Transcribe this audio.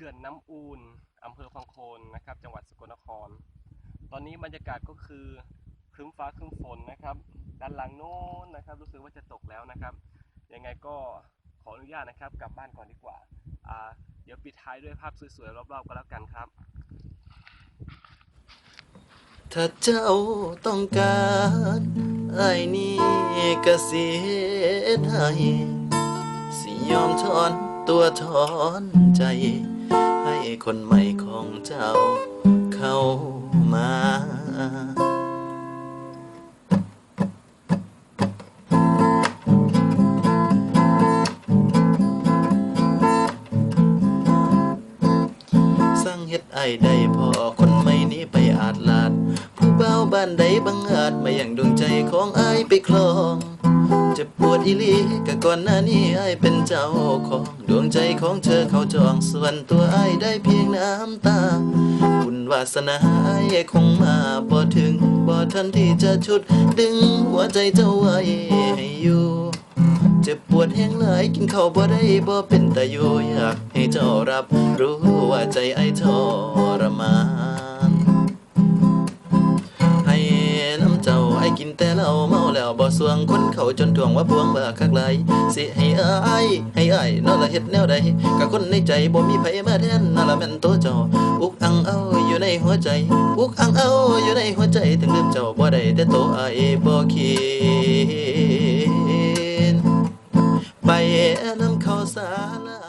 ขื่อนน้ำอูนอำเภอฟังโคนนะครับ จังหวัดสกลนคร ตอนนี้บรรยากาศก็คือครึ้มฟ้าครึ้มฝนนะครับ ด้านหลังโน้นนะครับ รู้สึกว่าจะตกแล้วนะครับ ยังไงก็ขออนุญาตนะครับกลับบ้านก่อนดีกว่าอ่า เดี๋ยวปิดท้ายด้วยภาพสวยๆรอบๆก็แล้วกันครับ ถ้าเจ้าต้องการไอ้ายนี่ก็เฮ็ดให้สิยอมถอน ตัวถอนใจ ให้คนใหม่ของเจ้าเข้ามาสั่งเฮ็ดไอ้ได้พอคนใหม่นี้ไปอาจลาด ผู้เบาบ้านใดบังอาจมาอย่างดวงใจของไอ้ไปคลอง จะปวดอีลีก็ก่อนหน้านี้ไอเป็นเจ้าของดวงใจของเธอเขาจองส่วนตัวไอได้เพียงน้ำตา บุญวาสนาไอคงมาบ่ถึงบ่ทันที่จะชุด ดึงหัวใจเจ้าไว้ให้อยู่เจ็บปวดแห้งหลายกินข้าวบ่ได้บ่เป็นตาอยู่อยากให้เจ้ารับ รู้ว่าใจไอ้ทรมาน ให้น้ำเจ้าไอ้กินแต่เหล้า บ่สวงคนเขาจนทวงว่าพวงบ่คักไหลยสิให้อ้ายให้อ้ายนอละเฮ็ดแนวใดกะคนในใจบ่มีไผมาแทนนั่นละแม่นตัวเจ้าอุกอังเอาอยู่ในหัวใจ อุกอังเอาอยู่ในหัวใจถึงลืมเจ้าบ่ได้แต่โตัวอ้ายบ่คิดไปน้ำเขาสาลา